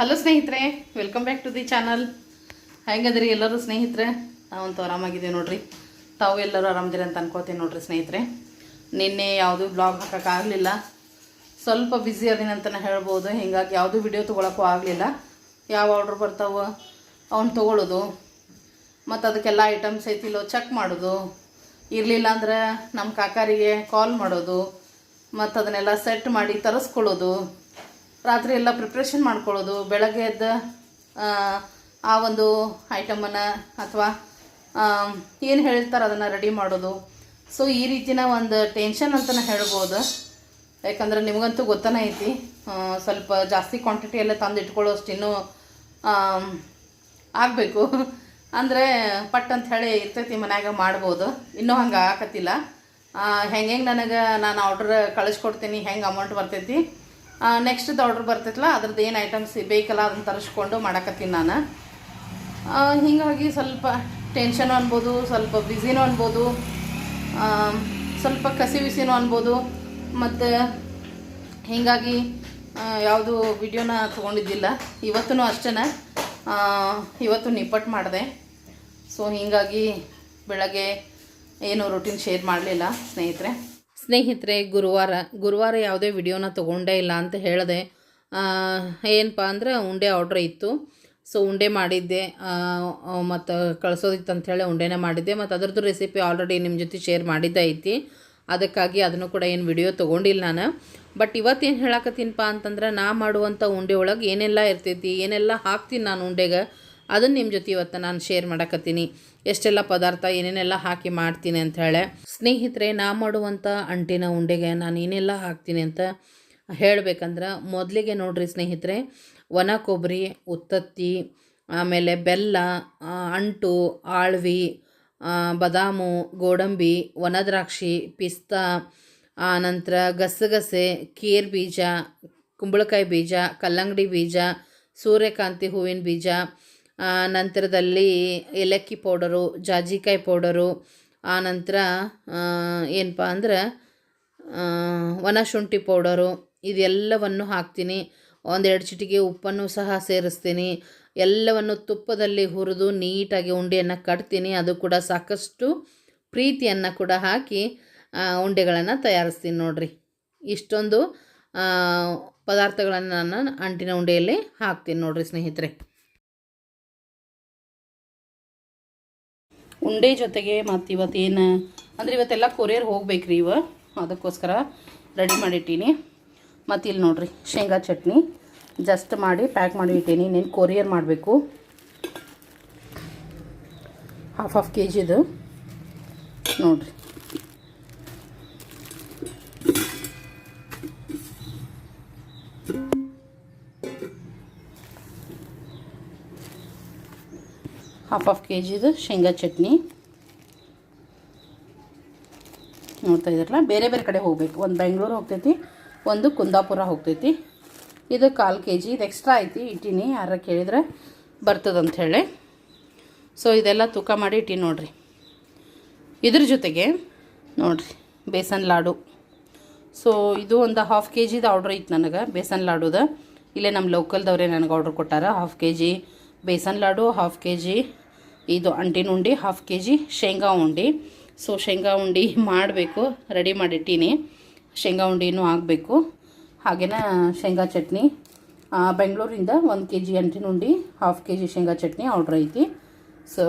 Hello ಸ್ನೇಹಿತರೆ welcome back to the channel ಹೆಂಗದ್ರಿ ಎಲ್ಲರೂ ಸ್ನೇಹಿತರೆ? ನಾವಂತೂ ಆರಾಮಾಗಿದ್ದೀವಿ ನೋಡ್ರಿ. ತಾವು ಎಲ್ಲರೂ ಆರಾಮದಿರಿ ಅಂತ ಅನ್ಕೋತೀನಿ ನೋಡ್ರಿ ಸ್ನೇಹಿತರೆ. ನಿನ್ನೆ ಯಾವುದೂ ಬ್ಲಾಗ್ ಹಾಕೋಕ್ಕಾಗಲಿಲ್ಲ ಸ್ವಲ್ಪ ಬ್ಯುಸಿ ಅದೀನಿ ಅಂತಲೇ ಹೇಳ್ಬೋದು. ಹಿಂಗಾಗಿ ಯಾವುದೂ ವಿಡಿಯೋ ತೊಗೊಳಕ್ಕೂ ಆಗಲಿಲ್ಲ. ಯಾವ ಆರ್ಡ್ರ್ ಬರ್ತಾವೋ, ಅವ್ನು ತೊಗೊಳ್ಳೋದು ಮತ್ತು ಅದಕ್ಕೆಲ್ಲ ಐಟಮ್ಸ್ ಐತಿಲ್ಲೋ ಚೆಕ್ ಮಾಡೋದು. ಇರಲಿಲ್ಲ ಅಂದ್ರೆ ನಮ್ಮ ಕಾಕಾರಿಗೆ ಕಾಲ್ ಮಾಡೋದು. ಮತ್ತು ಅದನ್ನೆಲ್ಲ ಸೆಟ್ ಮಾಡಿ ತರಿಸ್ಕೊಳ್ಳೋದು. ರಾತ್ರಿ ಎಲ್ಲ ಪ್ರಿಪ್ರೇಷನ್ ಮಾಡ್ಕೊಳ್ಳೋದು ಬೆಳಗ್ಗೆ ಎದ್ದ ಆ, ಒಂದು ಐಟಮನ್ನು ಅಥವಾ ಏನು ಹೇಳ್ತಾರೆ ಅದನ್ನು ರೆಡಿ ಮಾಡೋದು. ಸೊ ಈ ರೀತಿನ ಒಂದು ಟೆನ್ಷನ್ ಅಂತಲೇ ಹೇಳ್ಬೋದು. ಯಾಕಂದ್ರೆ ನಿಮಗಂತೂ ಗೊತ್ತನೇ ಐತಿ ಸ್ವಲ್ಪ ಜಾಸ್ತಿ ಕ್ವಾಂಟಿಟಿ ಎಲ್ಲ ತಂದು ಇಟ್ಕೊಳ್ಳೋಷ್ಟು ಇನ್ನೂ ಆಗಬೇಕು. ಅಂದರೆ ಪಟ್ ಅಂತ ಹೇಳಿ ಇರ್ತೈತಿ ಮನ್ಯಾಗ ಮಾಡ್ಬೋದು. ಇನ್ನೂ ಹಂಗೆ ಆಗಕತ್ತಿಲ್ಲ. ಹೆಂಗೆ ಹೆಂಗೆ ನನಗೆ ನಾನು ಆರ್ಡ್ರ್ ಕಳಿಸ್ಕೊಡ್ತೀನಿ ಹೆಂಗೆ ಅಮೌಂಟ್ ಬರ್ತೈತಿ ನೆಕ್ಸ್ಟ್ದು ಆರ್ಡ್ರ್ ಬರ್ತೈತಲ್ಲ ಅದ್ರದ್ದು ಏನು ಐಟಮ್ಸ್ ಬೇಕಲ್ಲ, ಅದನ್ನು ತರಿಸ್ಕೊಂಡು ಮಾಡಕತ್ತೀನಿ ನಾನು. ಹೀಗಾಗಿ ಸ್ವಲ್ಪ ಟೆನ್ಷನು ಅನ್ಬೋದು, ಸ್ವಲ್ಪ ಬ್ಯುಸಿನೂ ಅನ್ಬೋದು ಸ್ವಲ್ಪ ಕಸಿ ಬಿಸಿನೂ ಅನ್ಬೋದು, ಮತ್ತು ಹೀಗಾಗಿ ಯಾವುದು ವಿಡಿಯೋನ ತೊಗೊಂಡಿದ್ದಿಲ್ಲ. ಇವತ್ತೂ ಅಷ್ಟೇ ಇವತ್ತು ನಿಪ್ಪಟ್ಟು ಮಾಡಿದೆ. ಸೊ ಹೀಗಾಗಿ ಬೆಳಗ್ಗೆ ಏನು ರೊಟೀನ್ ಶೇರ್ ಮಾಡಲಿಲ್ಲ ಸ್ನೇಹಿತರೆ. ಸ್ನೇಹಿತರೆ, ಗುರುವಾರ ಗುರುವಾರ ಯಾವುದೇ ವಿಡಿಯೋನ ತೊಗೊಂಡೇ ಇಲ್ಲ ಅಂತ ಹೇಳಿದೆ ಏನಪ್ಪ ಅಂದ್ರೆ ಉಂಡೆ ಆರ್ಡ್ರ್ ಇತ್ತು. ಸೊ ಉಂಡೆ ಮಾಡಿದ್ದೆ. ಮತ್ತು ಕಳಿಸೋದಿತ್ತು ಅಂಥೇಳಿ ಉಂಡೆನೇ ಮಾಡಿದ್ದೆ. ಮತ್ತು ಅದರದ್ದು ರೆಸಿಪಿ ಆಲ್ರೆಡಿ ನಿಮ್ಮ ಜೊತೆ ಶೇರ್ ಮಾಡಿದ್ದೆ ಐತಿ. ಅದಕ್ಕಾಗಿ ಅದನ್ನು ಕೂಡ ಏನು ವಿಡಿಯೋ ತೊಗೊಂಡಿಲ್ಲ ನಾನು. ಬಟ್ ಇವತ್ತೇನು ಹೇಳಕತ್ತೀನಪ್ಪ ಅಂತಂದ್ರೆ ನಾ ಮಾಡುವಂಥ ಉಂಡೆ ಒಳಗೆ ಏನೆಲ್ಲ ಇರ್ತೈತಿ, ಏನೆಲ್ಲ ಹಾಕ್ತೀನಿ ನಾನು ಉಂಡೆಗೆ. ಅದನ್ನು ನಿಮ್ಮ ಜೊತೆ ಇವತ್ತು ನಾನು ಶೇರ್ ಮಾಡಕತ್ತೀನಿ. ಎಷ್ಟೆಲ್ಲ ಪದಾರ್ಥ ಏನೇನೆಲ್ಲ ಹಾಕಿ ಮಾಡ್ತೀನಿ ಅಂತ ಹೇಳಿ. ಸ್ನೇಹಿತರೆ, ನಾ ಮಾಡುವಂಥ ಅಂಟಿನ ಉಂಡೆಗೆ ನಾನು ಏನೆಲ್ಲ ಹಾಕ್ತೀನಿ ಅಂತ ಹೇಳಬೇಕಂದ್ರೆ ಮೊದಲಿಗೆ ನೋಡಿರಿ ಸ್ನೇಹಿತರೆ, ಒಣ ಕೊಬ್ಬರಿ ಉತ್ತತ್ತಿ, ಆಮೇಲೆ ಬೆಲ್ಲ ಅಂಟು, ಆಳ್ವಿ ಬದಾಮು, ಗೋಡಂಬಿ, ಒಣ ದ್ರಾಕ್ಷಿ, ಪಿಸ್ತಾ ಆನಂತರ ಗಸಗಸೆ ಕೇರ್ ಬೀಜ, ಕುಂಬಳಕಾಯಿ ಬೀಜ, ಕಲ್ಲಂಗಡಿ ಬೀಜ, ಸೂರ್ಯಕಾಂತಿ ಹೂವಿನ ಬೀಜ ನಂತರದಲ್ಲಿ ಏಲಕ್ಕಿ ಪೌಡರು, ಜಾಜಿಕಾಯಿ ಪೌಡರು ಆನಂತರ ನಂತರ ಏನಪ್ಪ ಅಂದ್ರೆ ಒಣ ಶುಂಠಿ ಪೌಡರು, ಇದೆಲ್ಲವನ್ನು ಹಾಕ್ತೀನಿ. ಒಂದೆರಡು ಚಿಟಿಕೆ ಉಪ್ಪನ್ನು ಸಹ ಸೇರಿಸ್ತೀನಿ. ಎಲ್ಲವನ್ನು ತುಪ್ಪದಲ್ಲಿ ಹುರಿದು ನೀಟಾಗಿ ಉಂಡೆಯನ್ನು ಕಟ್ತೀನಿ. ಅದು ಕೂಡ ಸಾಕಷ್ಟು ಪ್ರೀತಿಯನ್ನು ಕೂಡ ಹಾಕಿ ಉಂಡೆಗಳನ್ನು ತಯಾರಿಸ್ತೀನಿ ನೋಡಿರಿ. ಇಷ್ಟೊಂದು ಪದಾರ್ಥಗಳನ್ನು ನಾನು ಅಂಟಿನ ಉಂಡೆಯಲ್ಲಿ ಹಾಕ್ತೀನಿ ನೋಡಿರಿ ಸ್ನೇಹಿತರೆ. ಉಂಡೆ ಜೊತೆಗೆ ಮತ್ತು ಇವತ್ತೇನು ಅಂದರೆ ಇವತ್ತೆಲ್ಲ ಕೊರಿಯರ್ ಹೋಗ್ಬೇಕ್ರಿ ಇವ. ಅದಕ್ಕೋಸ್ಕರ ರೆಡಿ ಮಾಡಿಟ್ಟೀನಿ. ಮತ್ತು ಇಲ್ಲಿ ನೋಡಿರಿ, ಶೇಂಗಾ ಚಟ್ನಿ. ಜಸ್ಟ್ ಮಾಡಿ ಪ್ಯಾಕ್ ಮಾಡಿ ಇಟ್ಟೀನಿ. ಇನ್ನೇನು ಕೊರಿಯರ್ ಮಾಡಬೇಕು? ಹಾಫ್ ಹಾಫ್ ಕೆ ಜಿದು ನೋಡ್ರಿ. ಹಾಫ್ ಹಾಫ್ ಕೆ ಜಿದು ಶೇಂಗಾ ಚಟ್ನಿ. ನೋಡ್ತಾ ಇದ್ರಲ್ಲ? ಬೇರೆ ಬೇರೆ ಕಡೆ ಹೋಗ್ಬೇಕು. ಒಂದು ಬೆಂಗಳೂರು ಹೋಗ್ತೈತಿ, ಒಂದು ಕುಂದಾಪುರ ಹೋಗ್ತೈತಿ. ಇದು ಕಾಲು ಕೆ ಜಿ ಇದು ಎಕ್ಸ್ಟ್ರಾ ಐತಿ, ಇಟ್ಟಿನಿ. ಯಾರ ಕೇಳಿದ್ರೆ ಬರ್ತದಂತ ಹೇಳಿ. ಸೊ ಇದೆಲ್ಲ ತೂಕ ಮಾಡಿ ಇಟ್ಟೀನಿ ನೋಡಿರಿ. ಇದ್ರ ಜೊತೆಗೆ, ನೋಡಿರಿ, ಬೇಸನ್ ಲಾಡು. ಸೊ ಇದು ಒಂದು ಹಾಫ್ ಕೆ ಜಿದು ಆರ್ಡ್ರ್ ಐತಿ ನನಗೆ, ಬೇಸನ್ ಲಾಡುದ. ಇಲ್ಲೇ ನಮ್ಮ ಲೋಕಲ್ದವರೇ ನನಗೆ ಆರ್ಡ್ರ್ ಕೊಟ್ಟಾರ. Half K G besan laddu half K G ಇದು ಅಂಟಿನ ಉಂಡೆ ಹಾಫ್ ಕೆ ಜಿ ಶೇಂಗಾ ಉಂಡೆ. ಸೊ ಶೇಂಗಾ ಉಂಡೆ ಮಾಡಬೇಕು ರೆಡಿ ಮಾಡಿಟ್ಟೀನಿ. ಶೇಂಗಾ ಉಂಡೆನೂ ಆಗಬೇಕು. ಹಾಗೇನ ಶೇಂಗಾ ಚಟ್ನಿ. ಬೆಂಗಳೂರಿಂದ ಒಂದು ಕೆ ಜಿ ಅಂಟಿನ ಉಂಡೆ ಹಾಫ್ ಕೆ ಜಿ ಶೇಂಗಾ ಚಟ್ನಿ ಆರ್ಡ್ರ್ ಐತಿ. ಸೊ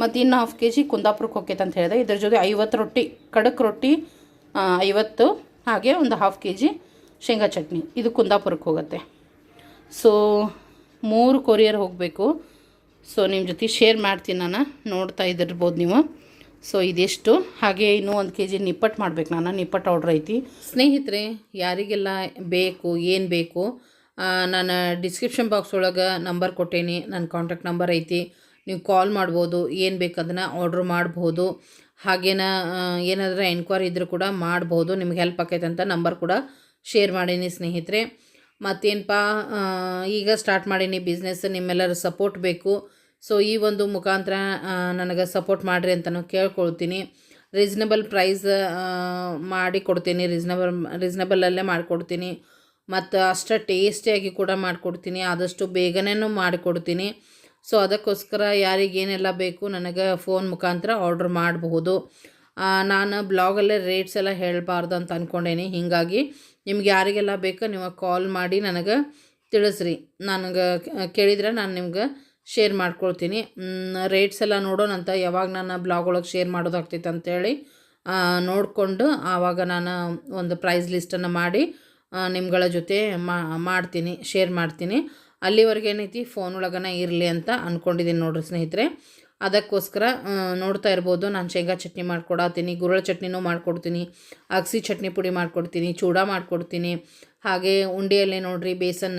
ಮತ್ತು ಇನ್ನು ಹಾಫ್ ಕೆ ಜಿ ಕುಂದಾಪುರಕ್ಕೆ ಹೋಗ್ತೈತೆ ಅಂತ ಹೇಳಿದೆ. ಇದ್ರ ಜೊತೆ ಐವತ್ತು ರೊಟ್ಟಿ, ಖಡಕ್ ರೊಟ್ಟಿ ಐವತ್ತು, ಹಾಗೆ ಒಂದು ಹಾಫ್ ಕೆ ಜಿ ಶೇಂಗಾ ಚಟ್ನಿ. ಇದು ಕುಂದಾಪುರಕ್ಕೆ ಹೋಗುತ್ತೆ. ಸೊ ಮೂರು ಕೊರಿಯರ್ ಹೋಗಬೇಕು. ಸೊ ನಿಮ್ಮ ಜೊತೆ ಶೇರ್ ಮಾಡ್ತೀನಿ ನಾನು. ನೋಡ್ತಾ ಇದ್ದಿರ್ಬೋದು ನೀವು. ಸೊ ಇದೆಷ್ಟು? ಹಾಗೆ ಇನ್ನೂ ಒಂದು ಕೆ ಜಿ ನಿಪ್ಪಟ್ಟು ಮಾಡ್ಬೇಕು ನಾನು. ನಿಪ್ಪಟ್ಟು ಆರ್ಡ್ರ್ ಐತಿ. ಸ್ನೇಹಿತರೆ, ಯಾರಿಗೆಲ್ಲ ಬೇಕು, ಏನು ಬೇಕು ನಾನು ಡಿಸ್ಕ್ರಿಪ್ಷನ್ ಬಾಕ್ಸ್ ಒಳಗೆ ನಂಬರ್ ಕೊಟ್ಟೇನಿ. ನನ್ನ ಕಾಂಟ್ಯಾಕ್ಟ್ ನಂಬರ್ ಐತಿ. ನೀವು ಕಾಲ್ ಮಾಡ್ಬೋದು, ಏನು ಬೇಕು ಅದನ್ನು ಆರ್ಡ್ರ್ ಮಾಡ್ಬೋದು. ಹಾಗೇನ ಏನಾದರೂ ಎನ್ಕ್ವೈರಿ ಇದ್ದರೂ ಕೂಡ ಮಾಡ್ಬೋದು. ನಿಮ್ಗೆ ಹೆಲ್ಪ್ ಆಕೈತೆ ಅಂತ ನಂಬರ್ ಕೂಡ ಶೇರ್ ಮಾಡೀನಿ ಸ್ನೇಹಿತರೆ. ಮತ್ತೇನಪ್ಪ ಈಗ ಸ್ಟಾರ್ಟ್ ಮಾಡೀನಿ ಬಿಸ್ನೆಸ್ ನಿಮ್ಮೆಲ್ಲರ ಸಪೋರ್ಟ್ ಬೇಕು. ಸೊ ಈ ಒಂದು ಮುಖಾಂತರ ನನಗೆ ಸಪೋರ್ಟ್ ಮಾಡಿರಿ ಅಂತಲೂ ಕೇಳ್ಕೊಳ್ತೀನಿ. ರೀಸ್ನಬಲ್ ಪ್ರೈಸ್ ಮಾಡಿ ಕೊಡ್ತೀನಿ. ರೀಸ್ನಬಲ್ ರೀಸ್ನಬಲಲ್ಲೇ ಮಾಡಿಕೊಡ್ತೀನಿ. ಮತ್ತು ಅಷ್ಟು ಟೇಸ್ಟಿಯಾಗಿ ಕೂಡ ಮಾಡಿಕೊಡ್ತೀನಿ. ಆದಷ್ಟು ಬೇಗನೆ ಮಾಡಿಕೊಡ್ತೀನಿ. ಸೊ ಅದಕ್ಕೋಸ್ಕರ ಯಾರಿಗೇನೆಲ್ಲ ಬೇಕು ನನಗೆ ಫೋನ್ ಮುಖಾಂತರ ಆರ್ಡ್ರ್ ಮಾಡಬಹುದು. ನಾನು ಬ್ಲಾಗಲ್ಲೇ ರೇಟ್ಸ್ ಎಲ್ಲ ಹೇಳಬಾರ್ದು ಅಂತ ಅಂದ್ಕೊಂಡೇನಿ ಹೀಗಾಗಿ ನಿಮ್ಗೆ ಯಾರಿಗೆಲ್ಲ ಬೇಕೋ ನೀವು ಕಾಲ್ ಮಾಡಿ ನನಗೆ ತಿಳಿಸ್ರಿ. ನನಗೆ ಕೇಳಿದ್ರೆ ನಾನು ನಿಮ್ಗೆ ಶೇರ್ ಮಾಡ್ಕೊಳ್ತೀನಿ. ರೇಟ್ಸ್ ಎಲ್ಲ ನೋಡೋಣಂತ ಯಾವಾಗ ನಾನು ಬ್ಲಾಗ್ ಒಳಗೆ ಶೇರ್ ಮಾಡೋದಾಗ್ತೈತೆ ಅಂತೇಳಿ ಆ, ನೋಡಿಕೊಂಡು ಆವಾಗ ನಾನು ಒಂದು ಪ್ರೈಸ್ ಲಿಸ್ಟನ್ನು ಮಾಡಿ ನಿಮ್ಗಳ ಜೊತೆ ಮಾಡ್ತೀನಿ ಶೇರ್ ಮಾಡ್ತೀನಿ. ಅಲ್ಲಿವರೆಗೆ ಏನೈತಿ? ಫೋನ್ ಒಳಗನ ಇರಲಿ ಅಂತ ಅಂದ್ಕೊಂಡಿದ್ದೀನಿ ನೋಡ್ರಿ ಸ್ನೇಹಿತರೆ. ಅದಕ್ಕೋಸ್ಕರ ನೋಡ್ತಾ ಇರ್ಬೋದು, ನಾನು ಶೇಂಗಾ ಚಟ್ನಿ ಮಾಡ್ಕೊಡತ್ತೀನಿ ಗುರಳ ಚಟ್ನಿನೂ ಮಾಡ್ಕೊಡ್ತೀನಿ, ಅಗಸಿ ಚಟ್ನಿ ಪುಡಿ ಮಾಡ್ಕೊಡ್ತೀನಿ, ಚೂಡ ಮಾಡ್ಕೊಡ್ತೀನಿ. ಹಾಗೆ ಉಂಡೆಯಲ್ಲಿ ನೋಡ್ರಿ ಬೇಸನ್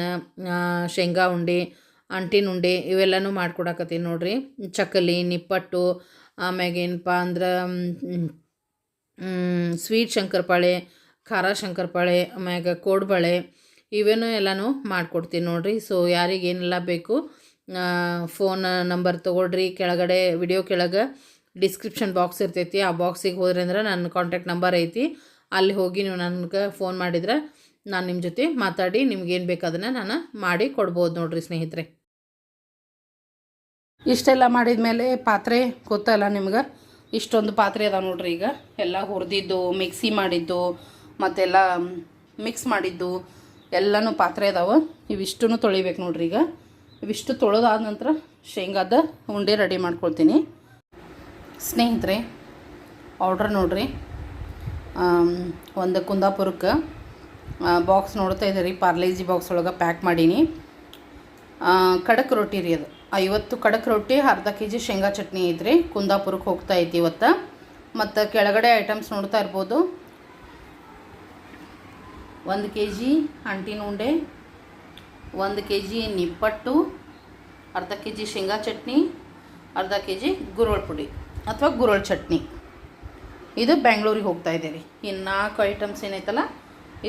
ಶೇಂಗಾ ಉಂಡೆ, ಅಂಟಿನ ಉಂಡೆ, ಇವೆಲ್ಲನೂ ಮಾಡ್ಕೊಡಕತ್ತೀನಿ ನೋಡ್ರಿ. ಚಕ್ಕಲಿ, ನಿಪ್ಪಟ್ಟು, ಆಮ್ಯಾಗ ಏನಪ್ಪ ಅಂದ್ರೆ ಸ್ವೀಟ್ ಶಂಕರಪಾಳೆ, ಖಾರ ಶಂಕರಪಾಳೆ, ಆಮ್ಯಾಗ ಕೋಡ್ಬಳೆ, ಇವೇನೂ ಎಲ್ಲನೂ ಮಾಡಿಕೊಡ್ತೀನಿ ನೋಡ್ರಿ. ಸೊ ಯಾರಿಗೇನೆಲ್ಲ ಬೇಕು ಫೋನ್ ನಂಬರ್ ತೊಗೊಳ್ರಿ, ಕೆಳಗಡೆ ವಿಡಿಯೋ ಕೆಳಗೆ ಡಿಸ್ಕ್ರಿಪ್ಷನ್ ಬಾಕ್ಸ್ ಇರ್ತೈತಿ. ಆ ಬಾಕ್ಸಿಗೆ ಹೋದ್ರೆ ಅಂದ್ರೆ ನನ್ನ ಕಾಂಟ್ಯಾಕ್ಟ್ ನಂಬರ್ ಐತಿ. ಅಲ್ಲಿ ಹೋಗಿ ನೀವು ನನಗೆ ಫೋನ್ ಮಾಡಿದ್ರೆ ನಾನು ನಿಮ್ಮ ಜೊತೆ ಮಾತಾಡಿ ನಿಮ್ಗೇನು ಬೇಕು ಅದನ್ನು ನಾನು ಮಾಡಿ ಕೊಡ್ಬೋದು ನೋಡ್ರಿ ಸ್ನೇಹಿತರೆ. ಇಷ್ಟೆಲ್ಲ ಮಾಡಿದ ಮೇಲೆ ಪಾತ್ರೆ ಗೊತ್ತಲ್ಲ ನಿಮ್ಗೆ? ಇಷ್ಟೊಂದು ಪಾತ್ರೆ ಅದ ನೋಡ್ರಿ ಈಗ. ಎಲ್ಲ ಹುರಿದಿದ್ದು ಮಿಕ್ಸಿ ಮಾಡಿದ್ದು, ಮತ್ತೆಲ್ಲ ಮಿಕ್ಸ್ ಮಾಡಿದ್ದು, ಎಲ್ಲನೂ ಪಾತ್ರೆ ಅದಾವೆ. ಇವಿಷ್ಟೂ ತೊಳಿಬೇಕು ನೋಡ್ರಿ ಈಗ. ಇವಿಷ್ಟು ತೊಳೆದಾದ ನಂತರ ಶೇಂಗಾದ ಉಂಡೆ ರೆಡಿ ಮಾಡ್ಕೊಳ್ತೀನಿ. ಸ್ನೇಹಿತರೆ ಆರ್ಡ್ರ್ ನೋಡ್ರಿ. ಒಂದು ಕುಂದಾಪುರಕ್ಕೆ ಬಾಕ್ಸ್ ನೋಡ್ತಾ ಇದ್ದೀರಿ. ಪಾರ್ಲೇಜಿ ಬಾಕ್ಸ್ ಒಳಗೆ ಪ್ಯಾಕ್ ಮಾಡೀನಿ. ಖಡಕ್ ರೊಟ್ಟಿ ರೀ ಅದು. ಐವತ್ತು ಖಡಕ್ ರೊಟ್ಟಿ, ಅರ್ಧ ಕೆ ಜಿ ಶೇಂಗಾ ಚಟ್ನಿ ಐತ್ರಿ. ಕುಂದಾಪುರಕ್ಕೆ ಹೋಗ್ತಾ ಐತಿ ಇವತ್ತು. ಮತ್ತು ಕೆಳಗಡೆ ಐಟಮ್ಸ್ ನೋಡ್ತಾ ಇರ್ಬೋದು. ಒಂದು ಕೆ ಜಿ ಅಂಟಿನ ಉಂಡೆ ಒಂದು ಕೆ ಜಿ ನಿಪ್ಪಟ್ಟು, ಅರ್ಧ ಕೆ ಜಿ ಶೇಂಗಾ ಚಟ್ನಿ, ಅರ್ಧ ಕೆ ಜಿ ಗುರೋಳ್ ಪುಡಿ ಅಥವಾ ಗುರೋಳ್ ಚಟ್ನಿ. ಇದು ಬೆಂಗಳೂರಿಗೆ ಹೋಗ್ತಾ ಇದ್ದೀವಿ ಇನ್ನು ನಾಲ್ಕು ಐಟಮ್ಸ್ ಏನೈತಲ್ಲ,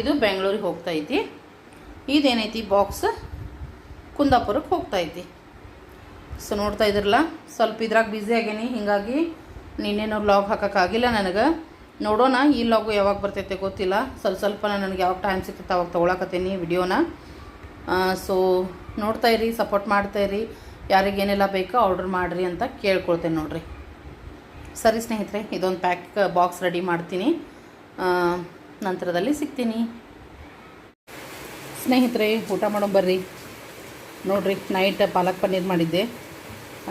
ಇದು ಬೆಂಗಳೂರಿಗೆ ಹೋಗ್ತಾ ಐತಿ ಇದೇನೈತಿ ಬಾಕ್ಸ್ ಕುಂದಾಪುರಕ್ಕೆ ಹೋಗ್ತಾ ಐತಿ ಸೊ ನೋಡ್ತಾ ಇದ್ರಲ್ಲ ಸ್ವಲ್ಪ ಇದ್ರಾಗ ಬ್ಯುಸಿ ಆಗೇನಿ, ಹೀಗಾಗಿ ನಿನ್ನೇನು ಲಾಗ್ ಹಾಕೋಕ್ಕಾಗಿಲ್ಲ ನನಗೆ. ನೋಡೋಣ, ಈ ಲಾಗು ಯಾವಾಗ ಬರ್ತೈತೆ ಗೊತ್ತಿಲ್ಲ. ಸ್ವಲ್ಪ ಸ್ವಲ್ಪ ನನಗೆ ಯಾವಾಗ ಟೈಮ್ ಸಿಗ್ತೈತೆ ಅವಾಗ ತೊಗೊಳಕತ್ತೀನಿ ವಿಡಿಯೋನ ಸೊ ನೋಡ್ತಾ ಇರಿ ಸಪೋರ್ಟ್ ಮಾಡ್ತಾ ಇರಿ. ಯಾರಿಗೇನೆಲ್ಲ ಬೇಕೋ ಆರ್ಡ್ರ್ ಮಾಡಿರಿ ಅಂತ ಕೇಳ್ಕೊಳ್ತೇನೆ ನೋಡಿರಿ. ಸರಿ ಸ್ನೇಹಿತರೆ, ಇದೊಂದು ಪ್ಯಾಕ್ ಬಾಕ್ಸ್ ರೆಡಿ ಮಾಡ್ತೀನಿ. ನಂತರದಲ್ಲಿ ಸಿಗ್ತೀನಿ. ಸ್ನೇಹಿತರೆ, ಊಟ ಮಾಡೋ ಬರ್ರಿ. ನೋಡಿರಿ ನೈಟ್ ಪಾಲಕ್ ಪನ್ನೀರ್ ಮಾಡಿದ್ದೆ.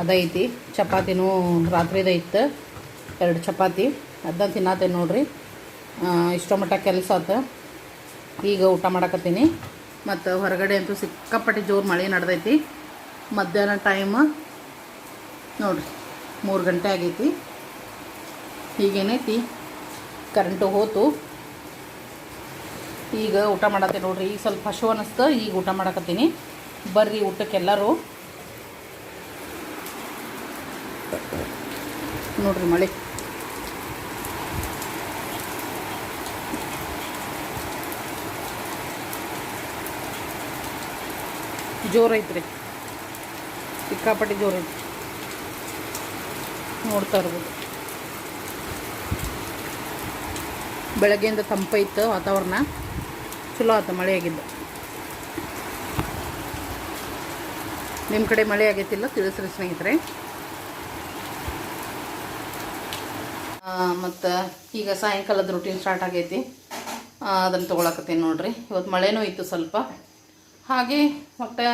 ಅದೈತಿ. ಚಪಾತಿನೂ ರಾತ್ರಿದೈತೆ. ಎರಡು ಚಪಾತಿ. ಅದನ್ನ ತಿನ್ನತ್ತೇನೆ ನೋಡಿರಿ. ಇಷ್ಟೋ ಮಟ್ಟ ಕೆಲಸ ಆತ. ಈಗ ಊಟ ಮಾಡಕತ್ತೀನಿ. ಮತ್ತು ಹೊರಗಡೆ ಅಂತೂ ಸಿಕ್ಕಾಪಟ್ಟೆ ಜೋರು ಮಳೆ ನಡೆದೈತಿ. ಮಧ್ಯಾಹ್ನ ಟೈಮ್ ನೋಡ್ರಿ, ಮೂರು ಗಂಟೆ ಆಗೈತಿ. ಈಗೇನೈತಿ? ಕರೆಂಟು ಹೋತು. ಈಗ ಊಟ ಮಾಡತ್ತೆ ನೋಡ್ರಿ, ಈಗ ಸ್ವಲ್ಪ ಹಶು ಅನ್ನಿಸ್ತು ಈಗ ಊಟ ಮಾಡಕತ್ತೀನಿ. ಬರ್ರಿ ಊಟಕ್ಕೆಲ್ಲರೂ ನೋಡ್ರಿ ಮಳೆ. ಜೋರೈತ್ರಿ ಸಿಕ್ಕಾಪಟ್ಟೆ ಜೋರೈತಿ ನೋಡ್ತಾ ಇರ್ಬೋದು. ಬೆಳಗ್ಗೆಯಿಂದ ತಂಪೈತ್ತು ವಾತಾವರಣ. ಚಲೋ ಆಯ್ತು ಮಳೆ ಆಗಿದ್ದು. ನಿಮ್ಮ ಕಡೆ ಮಳೆ ಆಗೈತಿಲ್ಲ ತಿಳಿಸ್ರಿ ಸ್ನೇಹಿತರೆ. ಮತ್ತು ಈಗ ಸಾಯಂಕಾಲದ ರೂಟೀನ್ ಸ್ಟಾರ್ಟ್ ಆಗೈತಿ. ಅದನ್ನು ತೊಗೊಳಕತ್ತೀನಿ ನೋಡ್ರಿ. ಇವತ್ತು ಮಳೆನೂ ಇತ್ತು ಸ್ವಲ್ಪ. ಹಾಗೆ ಮತ್ತು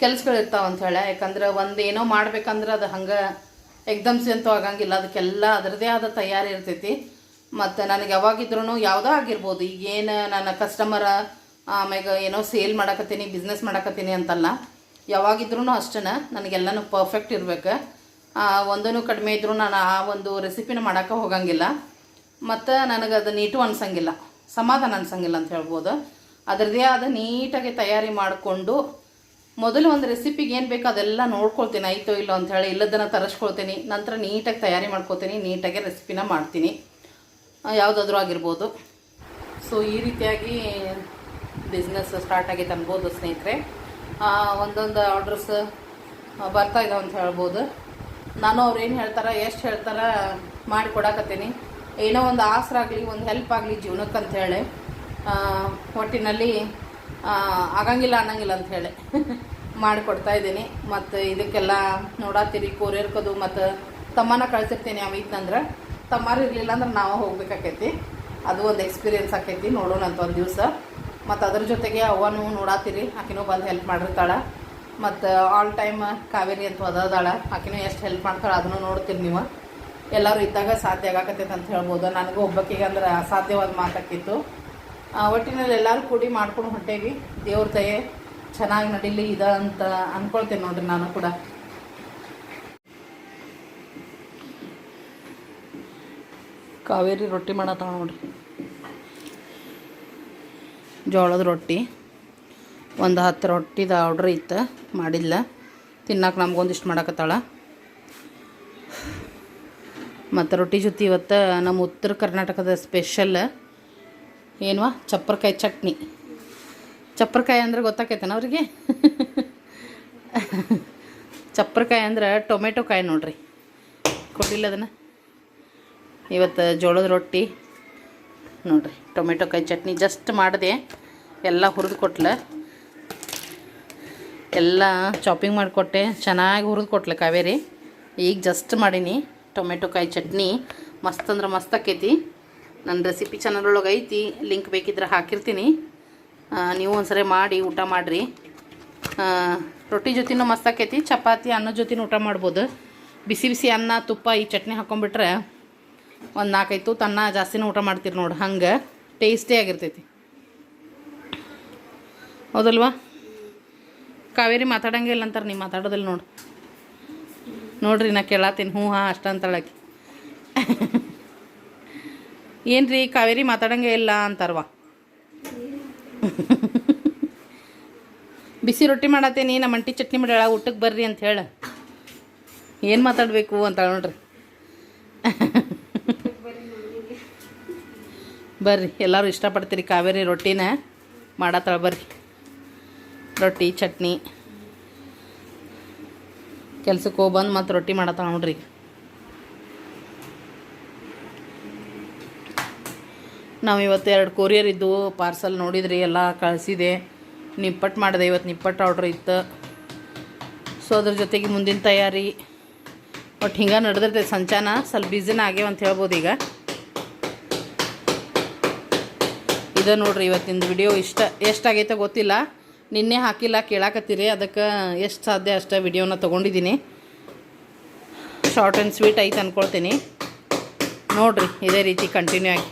ಕೆಲ್ಸಗಳಿರ್ತಾವ ಅಂತ ಹೇಳಿ. ಯಾಕಂದ್ರೆ ಒಂದು ಏನೋ ಮಾಡ್ಬೇಕಂದ್ರೆ ಅದು ಹಂಗೆ ಎಕ್ದಮ್ಸಿ ಅಂತೂ ಆಗಂಗಿಲ್ಲ. ಅದಕ್ಕೆಲ್ಲ ಅದರದೇ ಆದ ತಯಾರಿ ಇರ್ತೈತಿ. ಮತ್ತು ನನಗೆ ಯಾವಾಗಿದ್ರೂ ಯಾವುದೋ ಆಗಿರ್ಬೋದು. ಈಗ ಏನು ನನ್ನ ಕಸ್ಟಮರ ಆಮ್ಯಾಗ ಏನೋ ಸೇಲ್ ಮಾಡಕತ್ತೀನಿ ಬಿಸ್ನೆಸ್ ಮಾಡಕತ್ತೀನಿ ಅಂತಲ್ಲ. ಯಾವಾಗಿದ್ರೂ ಅಷ್ಟೇ ನನಗೆಲ್ಲನೂ ಪರ್ಫೆಕ್ಟ್ ಇರಬೇಕು. ಒಂದೂ ಕಡಿಮೆ ಇದ್ದರೂ ನಾನು ಆ ಒಂದು ರೆಸಿಪಿನ ಮಾಡೋಕ್ಕೆ ಹೋಗಂಗಿಲ್ಲ. ಮತ್ತು ನನಗೆ ಅದು ನೀಟು ಅನ್ಸಂಗಿಲ್ಲ. ಸಮಾಧಾನ ಅನ್ಸಂಗಿಲ್ಲ ಅಂತ ಹೇಳ್ಬೋದು. ಅದರದೇ ಆದ ನೀಟಾಗಿ ತಯಾರಿ ಮಾಡಿಕೊಂಡು ಮೊದಲು ಒಂದು ರೆಸಿಪಿಗೆ ಏನು ಬೇಕೋ ಅದೆಲ್ಲ ನೋಡ್ಕೊಳ್ತೀನಿ, ಆಯಿತೋ ಇಲ್ಲೋ ಅಂತ ಹೇಳಿ ಇಲ್ಲದನ್ನು ತರಿಸ್ಕೊಳ್ತೀನಿ, ನಂತರ ನೀಟಾಗಿ ತಯಾರಿ ಮಾಡ್ಕೊತೀನಿ, ನೀಟಾಗಿ ರೆಸಿಪಿನ ಮಾಡ್ತೀನಿ. ಯಾವುದಾದ್ರೂ ಆಗಿರ್ಬೋದು. ಸೊ ಈ ರೀತಿಯಾಗಿ ಬಿಸ್ನೆಸ್ ಸ್ಟಾರ್ಟ್ ಆಗೈತೆ ಅನ್ಬೋದು ಸ್ನೇಹಿತರೆ. ಒಂದೊಂದು ಆರ್ಡ್ರಸ್ ಬರ್ತಾ ಇದಾವೆ ಅಂತ ಹೇಳ್ಬೋದು. ನಾನು ಅವ್ರು ಏನು ಹೇಳ್ತಾರೆ, ಎಷ್ಟು ಹೇಳ್ತಾರೆ ಮಾಡಿ ಕೊಡಕತ್ತೀನಿ. ಏನೋ ಒಂದು ಆಸರಾಗಲಿ ಒಂದು ಹೆಲ್ಪ್ ಆಗಲಿ ಜೀವನಕ್ಕೆ ಹೇಳಿ. ಒಟ್ಟಿನಲ್ಲಿ ಆಗಂಗಿಲ್ಲ ಅನ್ನಂಗಿಲ್ಲ ಅಂತ ಹೇಳಿ ಮಾಡಿಕೊಡ್ತಾ ಇದ್ದೀನಿ. ಮತ್ತು ಇದಕ್ಕೆಲ್ಲ ನೋಡತ್ತೀರಿ ಕೊರಿಯರ್ಕದು ಮತ್ತು ತಮ್ಮನ ಕಳ್ಸಿರ್ತೀನಿ ಅವ ಇತ್ತಂದ್ರೆ ತಮ್ಮಾರು ಇರಲಿಲ್ಲ ಅಂದ್ರೆ ನಾವು ಹೋಗ್ಬೇಕಾಕೈತಿ. ಅದು ಒಂದು ಎಕ್ಸ್ಪೀರಿಯೆನ್ಸ್ ಆಕೈತಿ, ನೋಡೋಣ ಅಂತ ಒಂದು ದಿವಸ. ಮತ್ತು ಅದ್ರ ಜೊತೆಗೆ ಅವನು ನೋಡಾತೀರಿ, ಆಕಿನೂ ಬಂದು ಹೆಲ್ಪ್ ಮಾಡಿರ್ತಾಳೆ. ಮತ್ತು ಆಲ್ ಟೈಮ್ ಕಾವೇರಿ ಅಂತ ಒದಾದಾಳೆ ಆಕಿನೂ ಎಷ್ಟು ಹೆಲ್ಪ್ ಮಾಡ್ತಾಳೆ ಅದನ್ನು ನೋಡ್ತೀರಿ ನೀವು. ಎಲ್ಲರೂ ಇದ್ದಾಗ ಸಾಧ್ಯ ಆಗಾಕತ್ತೈತೆ ಅಂತ ಹೇಳ್ಬೋದು. ನನಗೂ ಒಬ್ಬಕ್ಕಿಗೆ ಅಂದ್ರೆ ಅಸಾಧ್ಯವಾದ ಮಾತಾಕಿತ್ತು. ಒಟ್ಟಿನಲ್ಲಿ ಎಲ್ಲರೂ ಕೂಡಿ ಮಾಡ್ಕೊಂಡು ಹೊಂಟೇವಿ. ದೇವ್ರ ದಯೆ ಚೆನ್ನಾಗಿ ನಡೀಲಿ ಇದ ಅಂತ ಅನ್ಕೊಳ್ತೇನೆ ನೋಡ್ರಿ ನಾನು ಕೂಡ. ಕಾವೇರಿ ರೊಟ್ಟಿ ಮಾಡತ್ತ ನೋಡ್ರಿ. ಜೋಳದ ರೊಟ್ಟಿ, ಒಂದು ಹತ್ತು ರೊಟ್ಟಿದ ಆರ್ಡ್ರ್ ಇತ್ತು, ಮಾಡಿಲ್ಲ. ತಿನ್ನಕ್ಕೆ ನಮಗೊಂದಿಷ್ಟು ಮಾಡಕತ್ತಾಳ. ಮತ್ತು ರೊಟ್ಟಿ ಜೊತೆ ಇವತ್ತು ನಮ್ಮ ಉತ್ತರ ಕರ್ನಾಟಕದ ಸ್ಪೆಷಲ್ ಏನ್ವಾ? ಚಪ್ಪರಕಾಯಿ ಚಟ್ನಿ. ಚಪ್ಪರಕಾಯಿ ಅಂದ್ರೆ ಗೊತ್ತಾಕೈತನ ಅವ್ರಿಗೆ? ಚಪ್ಪರಕಾಯಿ ಅಂದ್ರೆ ಟೊಮೆಟೊ ಕಾಯಿ ನೋಡ್ರಿ. ಕೊಟ್ಟಿಲ್ಲ ಅದನ್ನು? ಇವತ್ತು ಜೋಳದ ರೊಟ್ಟಿ. ನೋಡ್ರಿ, ಟೊಮೆಟೊ ಕಾಯಿ ಚಟ್ನಿ ಜಸ್ಟ್ ಮಾಡಿದೆ. ಎಲ್ಲ ಹುರಿದು ಕೊಟ್ಲೆ. ಎಲ್ಲ ಚಾಪಿಂಗ್ ಮಾಡಿಕೊಟ್ಟೆ. ಚೆನ್ನಾಗಿ ಹುರಿದು ಕೊಟ್ಲೆ ಕಾವೇರಿ. ಈಗ ಜಸ್ಟ್ ಮಾಡೀನಿ. ಟೊಮೆಟೊ ಕಾಯಿ ಚಟ್ನಿ. ಮಸ್ತ್ ಅಂದ್ರೆ ಮಸ್ತ್ ಆಕೈತಿ. ನನ್ನ ರೆಸಿಪಿ ಚಾನಲ್ ಒಳಗೆ ಐತಿ ಲಿಂಕ್ ಬೇಕಿದ್ರೆ ಹಾಕಿರ್ತೀನಿ. ನೀವು ಒಂದ್ಸರಿ ಮಾಡಿ, ಊಟ ಮಾಡಿರಿ. ರೊಟ್ಟಿ ಜೊತೆನೂ ಮಸ್ತ್ ಆಕೈತಿ, ಚಪಾತಿ ಅನ್ನದ ಜೊತೆನೂ ಊಟ ಮಾಡ್ಬೋದು. ಬಿಸಿ ಬಿಸಿ ಅನ್ನ, ತುಪ್ಪ ಈ ಚಟ್ನಿ ಹಾಕೊಂಡ್ಬಿಟ್ರೆ ಒಂದು ನಾಲ್ಕೈದು ತುತ್ತು ಅನ್ನ ಜಾಸ್ತಿನೂ ಊಟ ಮಾಡ್ತೀರಿ ನೋಡಿ, ಹಂಗೆ ಟೇಸ್ಟಿ ಆಗಿರ್ತೈತಿ. ಹೌದಲ್ವಾ? ಕಾವೇರಿ ಮಾತಾಡಂಗೆ ಇಲ್ಲ ಅಂತಾರೆ, ನೀವು ಮಾತಾಡೋದಿಲ್ಲ ನೋಡಿ. ನೋಡ್ರಿ ನಾ ಕೇಳತ್ತೀನಿ ಹ್ಞೂ ಹಾಂ ಅಷ್ಟಂತಳಕ್ಕೆ ಏನು ರೀ ಕಾವೇರಿ ಮಾತಾಡಂಗೆ ಇಲ್ಲ ಅಂತಾರವ್ವ. ಬಿಸಿ ರೊಟ್ಟಿ ಮಾಡತ್ತೇನಿ, ನಮ್ಮ ಅಂಟಿ ಚಟ್ನಿ ಮಾಡ್ಯಾಳ ಊಟಕ್ಕೆ ಬರ್ರಿ ಅಂತ ಹೇಳ. ಏನು ಮಾತಾಡಬೇಕು ಅಂತ ನೋಡ್ರಿ. ಬರ್ರಿ, ಎಲ್ಲರೂ ಇಷ್ಟಪಡ್ತೀರಿ ಕಾವೇರಿ ರೊಟ್ಟಿನ, ಮಾಡತ್ತಾಳ ಬರ್ರಿ. ರೊಟ್ಟಿ, ಚಟ್ನಿ. ಕೆಲ್ಸಕ್ಕೆ ಹೋಗಿ ಬಂದು ಮತ್ತು ರೊಟ್ಟಿ ಮಾಡತ್ತಾಳ ನೋಡ್ರಿ ನಾವು ಇವತ್ತು ಎರಡು ಕೊರಿಯರ್ ಇದ್ದವು ಪಾರ್ಸಲ್ ನೋಡಿದ್ರಿ, ಎಲ್ಲ ಕಳಿಸಿದೆ. ನಿಪ್ಪಟ್ಟು ಮಾಡಿದೆ, ಇವತ್ತು ನಿಪ್ಪಟ್ಟು ಆರ್ಡ್ರ್ ಇತ್ತು. ಸೊ ಅದ್ರ ಜೊತೆಗೆ ಮುಂದಿನ ತಯಾರಿ. ಒಟ್ಟು ಹಿಂಗೆ ನಡೆದಿರ್ತೈತೆ ಸಂಚಾನ, ಸ್ವಲ್ಪ ಬಿಸಿನ ಆಗ್ಯಾವ ಅಂತ ಹೇಳ್ಬೋದು ಈಗ. ಇದು ನೋಡ್ರಿ ಇವತ್ತಿನ ವಿಡಿಯೋ ಇಷ್ಟ ಎಷ್ಟಾಗೈತೆ ಗೊತ್ತಿಲ್ಲ. ನಿನ್ನೆ ಹಾಕಿಲ್ಲ, ಕೇಳಾಕತ್ತೀರಿ. ಅದಕ್ಕೆ ಎಷ್ಟು ಸಾಧ್ಯ ಅಷ್ಟೇ ವಿಡಿಯೋನ ತೊಗೊಂಡಿದ್ದೀನಿ. ಶಾರ್ಟ್ ಆ್ಯಂಡ್ ಸ್ವೀಟ್ ಐತೆ ಅಂದ್ಕೊಳ್ತೀನಿ ನೋಡಿರಿ, ಇದೇ ರೀತಿ ಕಂಟಿನ್ಯೂ ಆಗಿ.